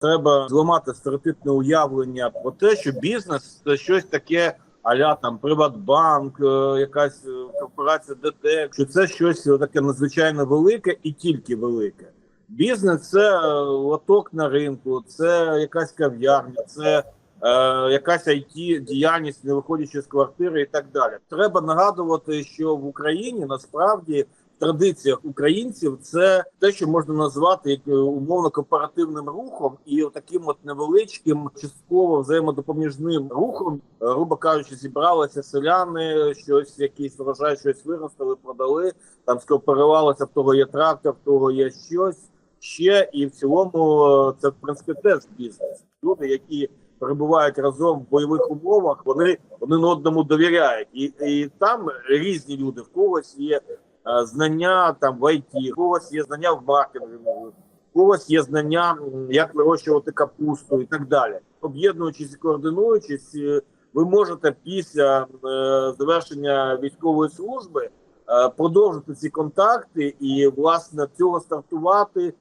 Треба зламати стереотипне уявлення про те, що бізнес це щось таке. Аля там Приватбанк, е, якась е, корпорація ДТЕК, що це щось таке надзвичайно велике і тільки велике. Бізнес це е, лоток на ринку, це якась кав'ярня, це е, якась it діяльність, не виходячи з квартири і так далі. Треба нагадувати, що в Україні насправді традиціях українців це те, що можна назвати як е, умовно кооперативним рухом, і таким от невеличким, частково взаємодопоміжним рухом, Е, грубо кажучи, зібралися селяни, щось якийсь врожай, щось виростили, продали. Там скооперувалося, в того є трактор, в того є щось ще, і в цілому е, це в принципі теж бізнес. Люди, які перебувають разом в бойових умовах, вони один одному довіряють, і, і там різні люди. В когось є знання там в IT, у когось є знання в маркетингу, у когось є знання, як вирощувати капусту і так далі. Об'єднуючись і координуючись, е, ви можете після е, завершення військової служби е, продовжити ці контакти і власне цього стартувати